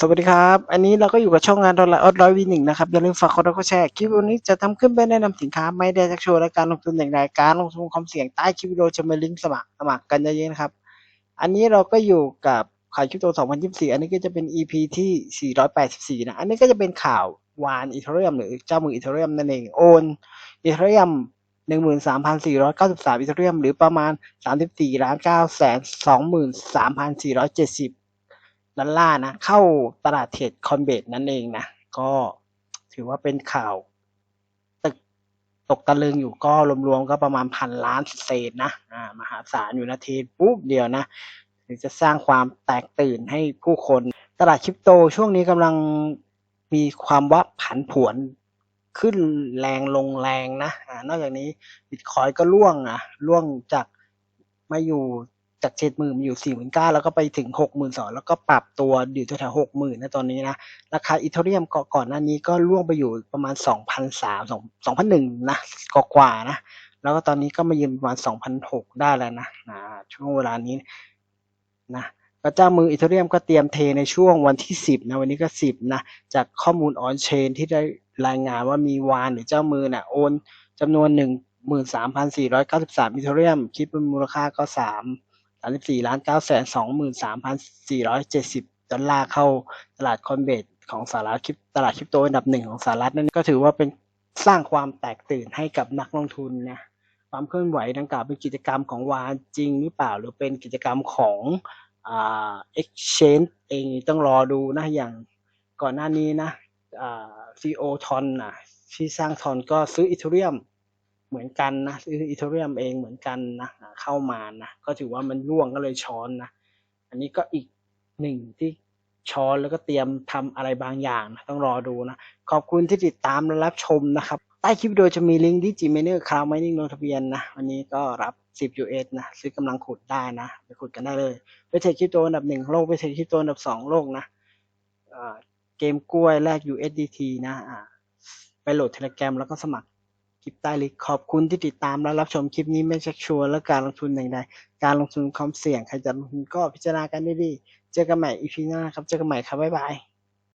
สวัสดีครับ อันนี้เราก็อยู่กับช่องงานออนไลน์ออดร้อยวีหนึ่งนะครับ อย่าลืมฝากกดไลค์กดแชร์คลิปวิดีโอนี้จะทำขึ้นเพื่อแนะนำสินค้า ไม่ได้ชักชวนและการลงทุนอย่างใดการลงทุนความเสี่ยงใต้คลิปวิดีโอจะมีลิงก์สมัครสมัครกันเยอะๆนะครับ อันนี้เราก็อยู่กับข่ายคริปโต 2024 อันนี้ก็จะเป็น EP ที่ 484 นะ อันนี้ก็จะเป็นข่าววานอีเทเรียมหรือเจ้ามืออีเทเรียมนั่นเองโอนอีเทเรียม13,493อีเทเรียมหรือประมาณ 34ล้าน9 2 3,470 ดอลลาร์นะ เข้าตลาดเทรดคอนเบตนั่นเองนะ ก็ถือว่าเป็นข่าว ตึกตกตะลึงอยู่ก็รวมๆก็ประมาณพันล้านเศษนะอ่ามหาศาลอยู่นะเทรดปุ๊บเดียวนะถึงจะสร้างความแตกตื่นให้ผู้คน ตลาดคริปโตช่วงนี้กำลังมีความว่าผันผวนขึ้นแรงลงแรงนะอ่านอกจากนี้บิตคอยก็ร่วงอะร่วงจากมาอยู่ จากเจ็ดหมื่นมาอยู่สี่หมื่นเก้าแล้วก็ไปถึงหกหมื่นสองแล้วก็ปรับตัวอยู่แถวๆหกหมื่นนะตอนนี้นะราคาอีเทเรียมก่อนหน้านี้ก็ร่วงไปอยู่ประมาณสองพันสามสองสองพันหนึ่งนะกกว่านะ แล้วก็ตอนนี้ก็มายืนประมาณสองพันหกได้แล้วนะนะช่วงเวลานี้นะก็เจ้ามืออีเทเรียมก็เตรียมเทในช่วงวันที่สิบนะวันนี้ก็สิบนะจากข้อมูลออนเชนที่ได้รายงานว่ามีวานหรือเจ้ามือน่ะโอนจำนวนหนึ่งหมื่นสามพันสี่ร้อยเก้าสิบสามอีเทเรียมคิดเป็นมูลค่าก็สามสามสิบสี่ล้านเก้าแสนสองหมื่นสามพันสี่ร้อยเจ็ดอลลาร์เข้าตลาดคอนเบตของสหรัฐคริปตลาดคริปโตอันดับหนึ่งของสหรัฐนั่นก็ถือว่าเป็นสร้างความแตกตื่นให้กับนักลงทุนนะความเคลื่อนไหวดังกล่าวเป็นกิจกรรมของวานจริงหรือเปล่า หรือเป็นกิจกรรมของอ่า exchange เองต้องรอดูนะอย่างก่อนหน้านี้นะอ่า CO ทอนนะที่สร้างทอนก็ซื้ออีเทเรียม เหมือนกันนะซื้ออีเทเรียมเองเหมือนกันนะเข้ามานะก็ถือว่ามันร่วงก็เลยช้อนนะอันนี้ก็อีกหนึ่งที่ช้อนแล้วก็เตรียมทำอะไรบางอย่างนะต้องรอดูนะขอบคุณที่ติดตามและรับชมนะครับใต้คลิปวิดีโอจะมีลิงก์ที่ Gminer Cloud Mining ลงทะเบียนนะวันนี้ก็รับ 10 US นะซื้อกำลังขุดได้นะไปขุดกันได้เลยไปเทรดคริปโตอันดับหนึ่งโลกไปเทรดคริปโตอันดับสองโลกนะเกมกล้วยแลก USDT นะไปโหลดเทเลแกรมแล้วก็สมัคร คลิปใต้ลิข์ขอบคุณที่ติดตามและรับชมคลิปนี้ไม่ชักชวนและการลงทุนอย่างใดการลงทุนความเสี่ยงใครจะลงทุนก็พิจารณากันดีๆเจอกันใหม่อีพีหน้าครับ เจอกันใหม่ครับ บ๊ายบาย